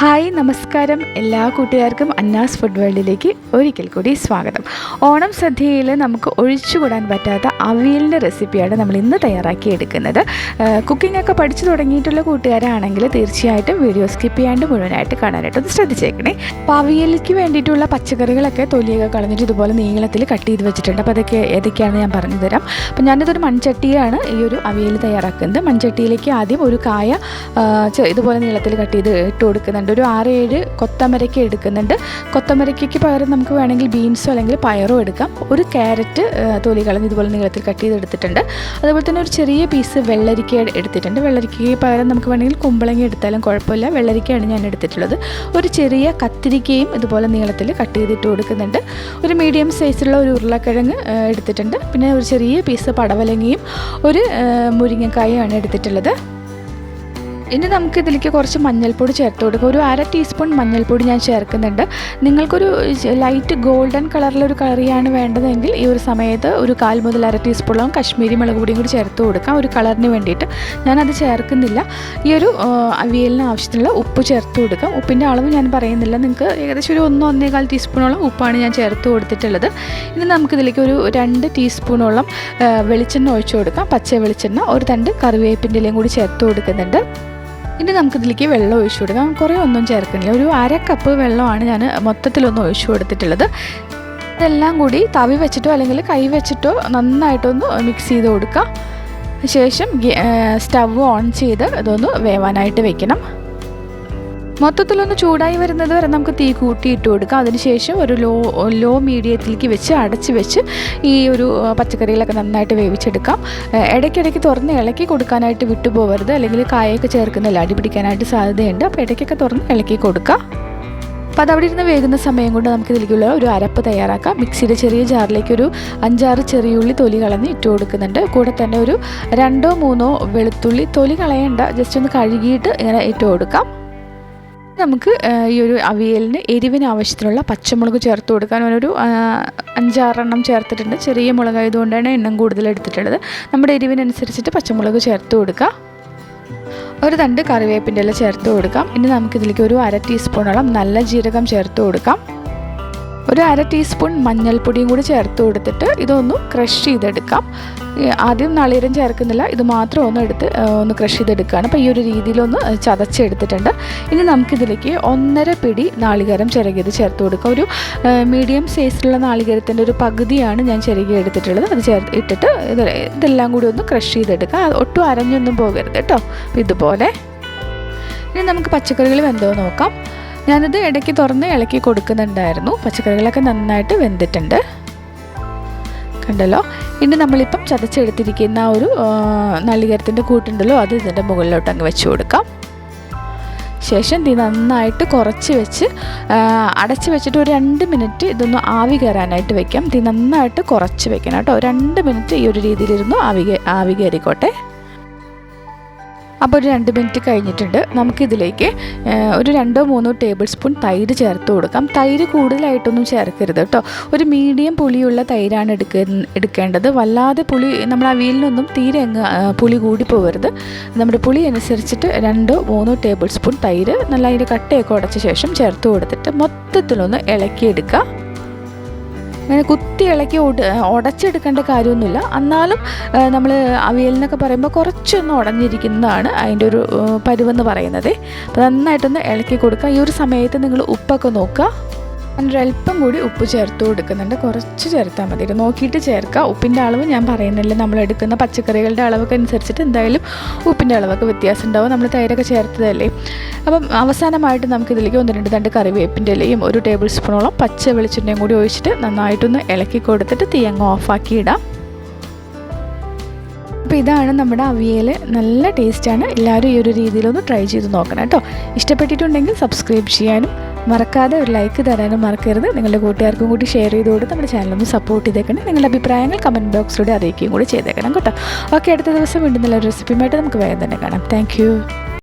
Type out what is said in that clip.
Hi നമസ്കാരം. എല്ലാ കൂട്ടുകാർക്കും അന്നാസ് ഫുഡ് വേൾഡിലേക്ക് ഒരിക്കൽ കൂടി സ്വാഗതം. ഓണം സദ്യയിൽ നമുക്ക് ഒഴിച്ചുകൂടാൻ പറ്റാത്ത അവിയലിന്റെ റെസിപ്പിയാണ് നമ്മൾ ഇന്ന് തയ്യാറാക്കി എടുക്കുന്നത്. കുക്കിംഗ് ഒക്കെ പഠിച്ചു തുടങ്ങിയിട്ടുള്ള കൂട്ടുകാരാണെങ്കിൽ തീർച്ചയായിട്ടും വീഡിയോ സ്കിപ്പ് ചെയ്യാണ്ട് മുഴുവനായിട്ട് കാണാനായിട്ട് ഒന്ന് ശ്രദ്ധിച്ചേക്കണേ. അപ്പോൾ അവിയലിക്ക് വേണ്ടിയിട്ടുള്ള പച്ചക്കറികളൊക്കെ തൊലിയൊക്കെ കളഞ്ഞിട്ട് ഇതുപോലെ നീളത്തിൽ കട്ട് ചെയ്ത് വെച്ചിട്ടുണ്ട്. അപ്പോൾ അതൊക്കെ ഏതൊക്കെയാണെന്ന് ഞാൻ പറഞ്ഞു തരാം. അപ്പോൾ ഞാനിതൊരു മൺചട്ടിയാണ് ഈ ഒരു അവിയൽ തയ്യാറാക്കുന്നത്. മൺചട്ടിയിലേക്ക് ആദ്യം ഒരു കായ ഇതുപോലെ നീളത്തിൽ കട്ട് ചെയ്ത് ഇട്ട് കൊടുക്കുന്നുണ്ട്. ഒരു ആറ് ഏഴ് കൊത്തമരയ്ക്ക് എടുക്കുന്നുണ്ട്. കൊത്തമരയ്ക്ക് പകരം നമുക്ക് വേണമെങ്കിൽ ബീൻസോ അല്ലെങ്കിൽ പയറോ എടുക്കാം. ഒരു ക്യാരറ്റ് തൊലി കളഞ്ഞ് ഇതുപോലെ നീളത്തിൽ കട്ട് ചെയ്തെടുത്തിട്ടുണ്ട്. അതുപോലെ തന്നെ ഒരു ചെറിയ പീസ് വെള്ളരിക്ക എടുത്തിട്ടുണ്ട്. വെള്ളരിക്കയ്ക്ക് പകരം നമുക്ക് വേണമെങ്കിൽ കുമ്പളങ്ങ എടുത്താലും കുഴപ്പമില്ല. വെള്ളരിക്കയാണ് ഞാൻ എടുത്തിട്ടുള്ളത്. ഒരു ചെറിയ കത്തിരിക്കയും ഇതുപോലെ നീളത്തിൽ കട്ട് ചെയ്തിട്ട് കൊടുക്കുന്നുണ്ട്. ഒരു മീഡിയം സൈസിലുള്ള ഒരു ഉരുളക്കിഴങ്ങ് എടുത്തിട്ടുണ്ട്. പിന്നെ ഒരു ചെറിയ പീസ് പടവലങ്ങയും ഒരു മുരിങ്ങക്കായും ആണ് എടുത്തിട്ടുള്ളത്. ഇനി നമുക്ക് ഇതിലേക്ക് കുറച്ച് മഞ്ഞൾപ്പൊടി ചേർത്ത് കൊടുക്കുക ഒരു അര ടീസ്പൂൺ മഞ്ഞൾപ്പൊടി ഞാൻ ചേർക്കുന്നുണ്ട്. നിങ്ങൾക്കൊരു ലൈറ്റ് ഗോൾഡൻ കളറിലൊരു കറിയാണ് വേണ്ടതെങ്കിൽ ഈ ഒരു സമയത്ത് ഒരു കാൽ മുതൽ അര ടീസ്പൂണോളം കശ്മീരി മുളക് പൊടിയും കൂടി ചേർത്ത് കൊടുക്കാം. ഒരു കളറിന് വേണ്ടിയിട്ട്. ഞാനത് ചേർക്കുന്നില്ല. ഈ ഒരു അവിയലിന് ആവശ്യത്തിനുള്ള ഉപ്പ് ചേർത്ത് കൊടുക്കാം. ഉപ്പിന്റെ അളവ് ഞാൻ പറയുന്നില്ല. നിങ്ങൾക്ക് ഏകദേശം ഒരു ഒന്നോ ഒന്നേകാൽ ടീസ്പൂണോളം ഉപ്പാണ് ഞാൻ ചേർത്ത് കൊടുത്തിട്ടുള്ളത്. ഇനി നമുക്കിതിലേക്ക് ഒരു രണ്ട് ടീസ്പൂണോളം വെളിച്ചെണ്ണ ഒഴിച്ചു കൊടുക്കാം. പച്ച വെളിച്ചെണ്ണ. ഒരു തണ്ട് കറിവേപ്പിന്റെ ഇലയും കൂടി ചേർത്ത് കൊടുക്കുന്നുണ്ട്. ഇനി നമുക്കിതിലേക്ക് വെള്ളം ഒഴിച്ചു കൊടുക്കാം. കുറേ ഒന്നും ചേർക്കുന്നില്ല. ഒരു അര കപ്പ് വെള്ളമാണ് ഞാൻ മൊത്തത്തിലൊന്ന് ഒഴിച്ചു കൊടുത്തിട്ടുള്ളത്. ഇതെല്ലാം കൂടി തവി വെച്ചിട്ടോ അല്ലെങ്കിൽ കൈ വെച്ചിട്ടോ നന്നായിട്ടൊന്ന് മിക്സ് ചെയ്ത് കൊടുക്കുക ശേഷം സ്റ്റവ് ഓൺ ചെയ്ത് ഇതൊന്ന് വേവാനായിട്ട് വെക്കണം. മൊത്തത്തിലൊന്ന് ചൂടായി വരുന്നത് വരെ നമുക്ക് തീ കൂട്ടിയിട്ട് കൊടുക്കാം. അതിനുശേഷം ഒരു ലോ ലോ മീഡിയത്തിലേക്ക് വെച്ച് അടച്ച് വെച്ച് ഈ ഒരു പച്ചക്കറികളൊക്കെ നന്നായിട്ട് വേവിച്ചെടുക്കാം. ഇടയ്ക്കിടയ്ക്ക് തുറന്ന് ഇളക്കി കൊടുക്കാനായിട്ട് വിട്ടുപോകരുത് അല്ലെങ്കിൽ കായൊക്കെ ചേർക്കുന്നില്ല അടി പിടിക്കാനായിട്ട് സാധ്യതയുണ്ട്. അപ്പോൾ ഇടയ്ക്കൊക്കെ തുറന്ന് ഇളക്കി കൊടുക്കാം. അപ്പോൾ അതവിടെ ഇരുന്ന് വേകുന്ന സമയം കൊണ്ട് നമുക്ക് ഇതിലേക്കുള്ള ഒരു അരപ്പ് തയ്യാറാക്കാം. മിക്സിയുടെ ചെറിയ ജാറിലേക്ക് ഒരു അഞ്ചാറ് ചെറിയുള്ളി തൊലി കളഞ്ഞ് ഇട്ട് കൊടുക്കുന്നുണ്ട്. കൂടെ തന്നെ ഒരു രണ്ടോ മൂന്നോ വെളുത്തുള്ളി തൊലി കളയേണ്ട. ജസ്റ്റ് ഒന്ന് കഴുകിയിട്ട് ഇങ്ങനെ ഇട്ട് കൊടുക്കാം. നമുക്ക് ഈ ഒരു അവിയലിന് എരിവിന് ആവശ്യത്തിനുള്ള പച്ചമുളക് ചേർത്ത് കൊടുക്കാൻ ഒരു അഞ്ചാറെണ്ണം ചേർത്തിട്ടുണ്ട്. ചെറിയ മുളകായതുകൊണ്ടാണ് എണ്ണം കൂടുതൽ എടുത്തിട്ടുള്ളത്. നമ്മുടെ എരിവിനനുസരിച്ചിട്ട് പച്ചമുളക് ചേർത്ത് കൊടുക്കുക ഒരു തണ്ട് കറിവേപ്പിന്റെ ഇല ചേർത്ത് കൊടുക്കാം. ഇനി നമുക്കിതിലേക്ക് ഒരു അര ടീസ്പൂണോളം നല്ല ജീരകം ചേർത്ത് കൊടുക്കാം. ഒരു അര ടീസ്പൂൺ മഞ്ഞൾപ്പൊടിയും കൂടി ചേർത്ത് കൊടുത്തിട്ട് ഇതൊന്ന് ക്രഷ് ചെയ്തെടുക്കാം. ആദ്യം നളീരം ചേർക്കുന്നില്ല ഇത് മാത്രം ഒന്ന് എടുത്ത് ഒന്ന് ക്രഷ് ചെയ്തെടുക്കുകയാണ്. അപ്പോൾ ഈ ഒരു രീതിയിലൊന്ന് ചതച്ചെടുത്തിട്ടുണ്ട്. ഇനി നമുക്കിതിലേക്ക് ഒന്നര പിടി നാളികേരം ചിരകിയത് ചേർത്ത് കൊടുക്കാം. ഒരു മീഡിയം സൈസിലുള്ള നാളികേരത്തിന്റെ ഒരു പകുതിയാണ് ഞാൻ ചിരകി എടുത്തിട്ടുള്ളത്. അത് ചേർത്ത് ഇട്ടിട്ട് ഇത് ഇതെല്ലാം കൂടി ഒന്ന് ക്രഷ് ചെയ്തെടുക്കുക ഒട്ടും അരഞ്ഞൊന്നും പോകരുത് കേട്ടോ. ഇതുപോലെ. ഇനി നമുക്ക് പച്ചക്കറികൾ വെന്തോ നോക്കാം. ഞാനിത് ഇടയ്ക്ക് തുറന്ന് ഇളക്കി കൊടുക്കുന്നുണ്ടായിരുന്നു. പച്ചക്കറികളൊക്കെ നന്നായിട്ട് വെന്തിട്ടുണ്ട്. കണ്ടല്ലോ? ഇനി നമ്മളിപ്പം ചതച്ചെടുത്തിരിക്കുന്ന ആ ഒരു നളികരത്തിന്റെ കൂട്ടുണ്ടല്ലോ അത് ഇതിന്റെ മുകളിലോട്ട് അങ്ങ് വെച്ച് കൊടുക്കാം. ശേഷം ഇത് നന്നായിട്ട് കുറച്ച് വെച്ച് അടച്ച് വെച്ചിട്ട് ഒരു രണ്ട് മിനിറ്റ് ഇതൊന്ന് ആവി കയറാനായിട്ട് വെക്കാം. ഇത് നന്നായിട്ട് കുറച്ച് വെക്കണം കേട്ടോ. രണ്ട് മിനിറ്റ് ഈ ഒരു രീതിയിലിരുന്നു ആവി ആവി കയറിക്കോട്ടെ. അപ്പോൾ ഒരു രണ്ട് മിനിറ്റ് കഴിഞ്ഞിട്ടുണ്ട്. നമുക്കിതിലേക്ക് ആ, ഒരു രണ്ടോ മൂന്നോ ടേബിൾ സ്പൂൺ തൈര് ചേർത്ത് കൊടുക്കാം. തൈര് കൂടുതലായിട്ടൊന്നും ചേർക്കരുത് കേട്ടോ. ഒരു മീഡിയം പുളിയുള്ള തൈരാണ് എടുക്ക എടുക്കേണ്ടത്. വല്ലാതെ പുളി നമ്മൾ അവിയലിനൊന്നും തീരെ അങ്ങ് പുളി കൂടി പോകരുത്. നമ്മുടെ പുളി അനുസരിച്ചിട്ട് രണ്ടോ മൂന്നോ ടേബിൾ സ്പൂൺ തൈര് നല്ല അതിന്റെ കട്ടയൊക്കെ ഉടച്ച ശേഷം ചേർത്ത് കൊടുത്തിട്ട് മൊത്തത്തിലൊന്ന് ഇളക്കിയെടുക്കുക. അങ്ങനെ കുത്തി ഇളക്കി ഉട ഉടച്ചെടുക്കേണ്ട കാര്യമൊന്നുമില്ല. എന്നാലും നമ്മൾ അവിയലിനൊക്കെ പറയുമ്പോൾ കുറച്ചൊന്ന് ഉടഞ്ഞിരിക്കുന്നതാണ് അതിന്റെ ഒരു പരുവെന്ന് പറയുന്നത്. അപ്പോൾ നന്നായിട്ടൊന്ന് ഇളക്കി കൊടുക്കുക. ഈ ഒരു സമയത്ത് നിങ്ങൾ ഉപ്പൊക്കെ നോക്കുക. ഒരല്പം കൂടി ഉപ്പ് ചേർത്ത് കൊടുക്കുന്നുണ്ട്. കുറച്ച് ചേർത്താൽ മതി. ഇത് നോക്കിയിട്ട് ചേർക്കുക ഉപ്പിന്റെ അളവ് ഞാൻ പറയുന്നില്ല. നമ്മൾ എടുക്കുന്ന പച്ചക്കറികളുടെ അളവൊക്കെ അനുസരിച്ചിട്ട് എന്തായാലും ഉപ്പിന്റെ അളവൊക്കെ വ്യത്യാസം ഉണ്ടാവും. നമ്മൾ തൈരൊക്കെ ചേർത്തതല്ലേ? അപ്പം അവസാനമായിട്ട് നമുക്ക് ഇതിലേക്ക് ഒന്ന് രണ്ട് തണ്ട് കറിവേപ്പിന്റെ ഇലയും ഒരു ടേബിൾ സ്പൂണോളം പച്ച വെളിച്ചെണ്ണയും കൂടി ഒഴിച്ചിട്ട് നന്നായിട്ടൊന്ന് ഇളക്കി കൊടുത്തിട്ട് തീ അങ്ങ് ഓഫാക്കി ഇടാം. അപ്പോൾ ഇതാണ് നമ്മുടെ അവിയൽ നല്ല ടേസ്റ്റാണ്. എല്ലാവരും ഈ ഒരു രീതിയിലൊന്ന് ട്രൈ ചെയ്ത് നോക്കണം കേട്ടോ. ഇഷ്ടപ്പെട്ടിട്ടുണ്ടെങ്കിൽ സബ്സ്ക്രൈബ് ചെയ്യാനും മറക്കാതെ ഒരു ലൈക്ക് തരാനും മറക്കരുത്. നിങ്ങളുടെ കൂട്ടുകാർക്കും കൂടി ഷെയർ ചെയ്ത് കൊടുത്ത് നമ്മുടെ ചാനലൊന്ന് സപ്പോർട്ട് ചെയ്തേക്കണം. നിങ്ങളുടെ അഭിപ്രായങ്ങൾ കമന്റ് ബോക്സിലൂടെ അറിയിക്കുകയും കൂടി ചെയ്തേക്കണം കേട്ടോ. ഓക്കെ അടുത്ത ദിവസം വീണ്ടും നല്ലൊരു റെസിപ്പിയുമായിട്ട് നമുക്ക് വേഗം തന്നെ കാണാം. താങ്ക്